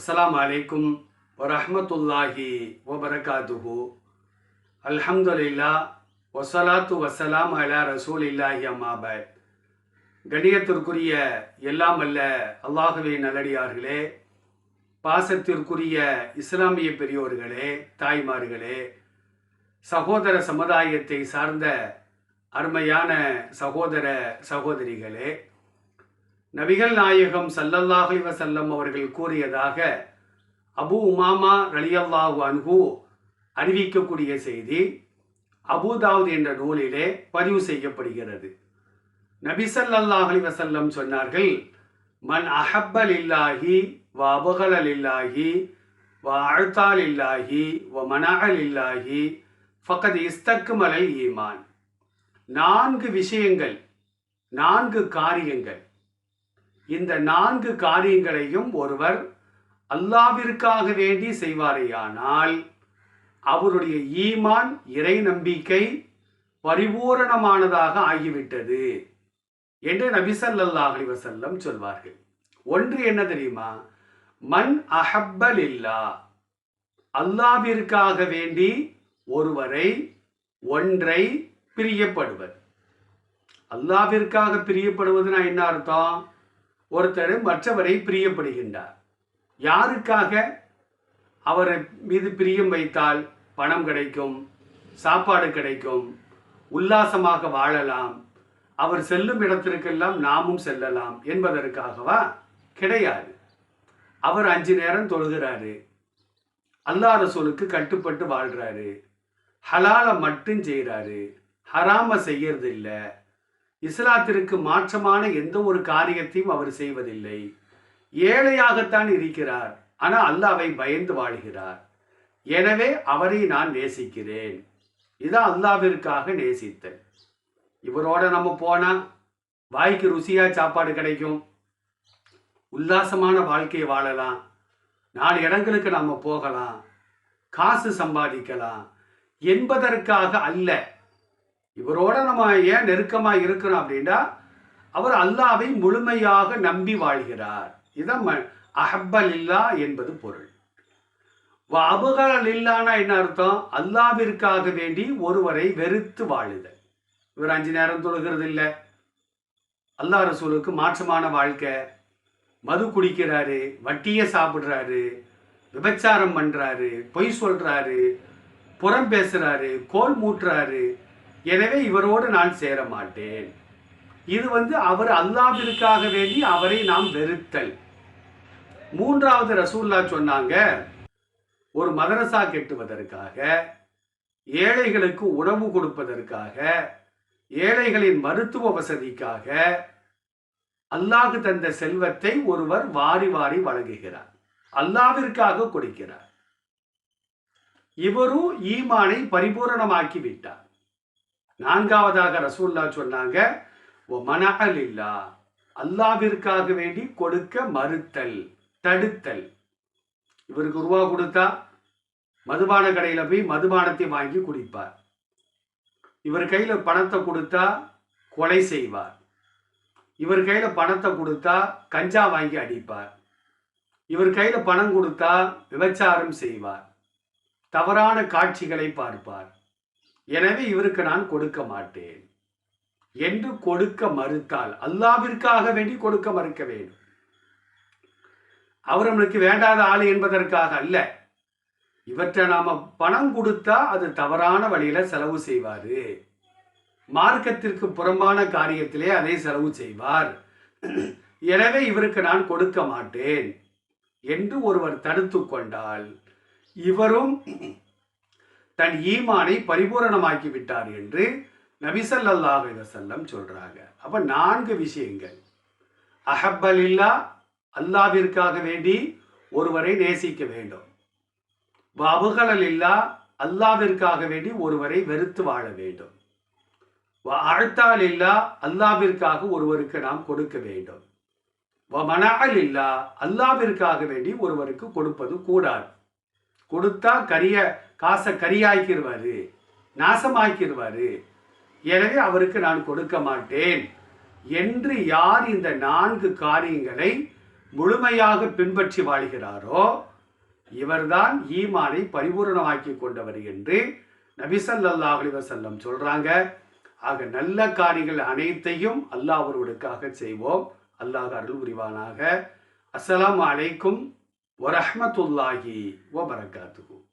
அஸ்லாம் அலைக்கும் வரமத்துல்லாஹி வபரகாதுஹு. அல்ஹம்துலில்லா வசலாத்து வசலாம் அலா ரசூலில்லாஹி அம்மாபாய் கணியத்திற்குரிய எல்லாம் அல்ல அல்லாஹுவே நல்லடியார்களே பாசத்திற்குரிய இஸ்லாமிய பெரியோர்களே தாய்மார்களே சகோதர சமுதாயத்தை சார்ந்த அருமையான சகோதர சகோதரிகளே நபிகள் நாயகம் ஸல்லல்லாஹு செல்லம் அவர்கள் கூறியதாக அபு உமாமா ரலியல்லாஹு அன்ஹு அறிவிக்கக்கூடிய செய்தி அபுதாவுத் என்ற நூலிலே பதிவு செய்யப்படுகிறது. நபி ஸல்லல்லாஹு அலைஹி சொன்னார்கள் மன் அஹப்பல் இல்லாஹி வ அபகலல் இல்லாஹி வ அழ்த்தால் இல்லாஹி வ மனகல் இல்லாஹி ஃபகத் இஸ்தக்குமலல் ஈமான். நான்கு விஷயங்கள் நான்கு காரியங்கள் இந்த நான்கு காரியங்களையும் ஒருவர் அல்லாவிற்காக வேண்டி செய்வாரேயானால் அவருடைய ஈமான் இறை நம்பிக்கை பரிபூரணமானதாக ஆகிவிட்டது என்று நபிசல்லாஹ் அலி வசல்லம் சொல்வார்கள். ஒன்று என்ன தெரியுமா? மண் அஹப்பல் இல்லா அல்லாவிற்காக வேண்டி ஒருவரை ஒன்றை பிரியப்படுவர். அல்லாவிற்காக பிரியப்படுவதுனா என்ன அர்த்தம்? ஒருத்தர் மற்றவரை பிரியப்படுகின்றார். யாருக்காக அவரை மீது பிரியம் வைத்தால் பணம் கிடைக்கும் சாப்பாடு கிடைக்கும் உல்லாசமாக வாழலாம் அவர் செல்லும் இடத்திற்கெல்லாம் நாமும் செல்லலாம் என்பதற்காகவா? கிடையாது. அவர் அஞ்சு நேரம் தொழுகிறாரு. அல்லா ரசூலுக்கு கட்டுப்பட்டு வாழ்கிறாரு ஹலாலை மட்டும் செய்கிறாரு ஹராம செய்யறது இல்லை இஸ்லாத்திற்கு மாற்றமான எந்த ஒரு காரியத்தையும் அவர் செய்வதில்லை. ஏழையாகத்தான் இருக்கிறார். ஆனால் அல்லாவை பயந்து வாழ்கிறார். எனவே அவரை நான் நேசிக்கிறேன். இதான் அல்லாவிற்காக நேசித்தல். இவரோட நம்ம போனால் வாய்க்கு ருசியா சாப்பாடு கிடைக்கும். உல்லாசமான வாழ்க்கையை வாழலாம். நாலு இடங்களுக்கு நம்ம போகலாம். காசு சம்பாதிக்கலாம். என்பதற்காக அல்ல. இவரோட நம்ம ஏன் நெருக்கமா இருக்கிறோம் அப்படின்னா அவர் அல்லாவை முழுமையாக நம்பி வாழ்கிறார். இதான் அஹப்பல் இல்லா என்பது பொருள். அபகல் இல்லானா என்ன அர்த்தம்? அல்லாவிற்காக வேண்டி ஒருவரை வெறுத்து வாழுதல். இவர் அஞ்சு நேரம் தொழுகிறது இல்லை. அல்லா ரசூலுக்கு மாற்றமான வாழ்க்கை. மது குடிக்கிறாரு வட்டியை சாப்பிட்றாரு விபச்சாரம் பண்ணுறாரு பொய் சொல்கிறாரு புறம் பேசுகிறாரு கோல் மூட்டுறாரு எனவே இவரோடு நான் சேர மாட்டேன் இது வந்து அவர் அல்லாவிற்காக வேண்டி அவரை நாம் வெறுத்தல். மூன்றாவது ரசூல்லா சொன்னாங்க ஒரு மதரசா கெட்டுவதற்காக ஏழைகளுக்கு உணவு கொடுப்பதற்காக ஏழைகளின் மருத்துவ வசதிக்காக அல்லாஹ் தந்த செல்வத்தை ஒருவர் வாரி வாரி வழங்குகிறார். அல்லாவிற்காக கொடுக்கிறார். இவரும் ஈமானை பரிபூரணமாக்கி விட்டார். நான்காவதாக ரசூல்லா சொன்னாங்க ஓ மனஅல் இல்லா அல்லாவிற்காக வேண்டி கொடுக்க மறுத்தல் தடுத்தல். இவருக்கு ரூபா கொடுத்தா மதுபான கடையில் போய் மதுபானத்தை வாங்கி குடிப்பார். இவர் கையில் பணத்தை கொடுத்தா கொலை செய்வார். இவர் கையில் பணத்தை கொடுத்தா கஞ்சா வாங்கி அடிப்பார். இவர் கையில் பணம் கொடுத்தா விபச்சாரம் செய்வார். தவறான காட்சிகளை பார்ப்பார். எனவே இவருக்கு நான் கொடுக்க மாட்டேன். என்று கொடுக்க மறுத்தால் அல்லாவிற்காக வேண்டி கொடுக்க மறுக்க வேண்டும். அவர் நம்மளுக்கு வேண்டாத ஆள் என்பதற்காக அல்ல. இவற்றை நாம பணம் கொடுத்தா அது தவறான வழியில செலவு செய்வாரு. மார்க்கத்திற்கு புறம்பான காரியத்திலே அதை செலவு செய்வார். எனவே இவருக்கு நான் கொடுக்க மாட்டேன். என்று ஒருவர் தடுத்து கொண்டால் இவரும் தன் ஈமானை பரிபூரணமாக்கி விட்டார் என்று நபிசல்லாஹ் வசல்லம் சொல்றாங்க. அப்ப நான்கு விஷயங்கள். அஹப்பல் இல்லா அல்லாவிற்காக வேண்டி ஒருவரை நேசிக்க வேண்டும். அபுகலல் இல்லா அல்லாவிற்காக வேண்டி ஒருவரை வெறுத்து வாழ வேண்டும். அழுத்தால் இல்லா அல்லாவிற்காக ஒருவருக்கு நாம் கொடுக்க வேண்டும். மனால் இல்லா அல்லாவிற்காக வேண்டி ஒருவருக்கு கொடுப்பது கூடாது. கொடுத்தா கரிய காசை கரியாக்கிடுவார் நாசமாக்கிடுவார் எனவே அவருக்கு நான் கொடுக்க மாட்டேன் என்று யார் இந்த நான்கு காரியங்களை முழுமையாக பின்பற்றி வாழ்கிறாரோ இவர்தான் ஈமானை பரிபூரணமாக்கி கொண்டவர் என்று நபிசல்லா அலிவசல்லம் சொல்றாங்க. ஆக நல்ல காரியங்கள் அனைத்தையும் அல்லாஹ் ஒருவருக்காக செய்வோம். அல்லாஹ் அருள் புரிவானாக. அஸ்லாம் அலைக்கும் ஓ வபரகாத்துஹு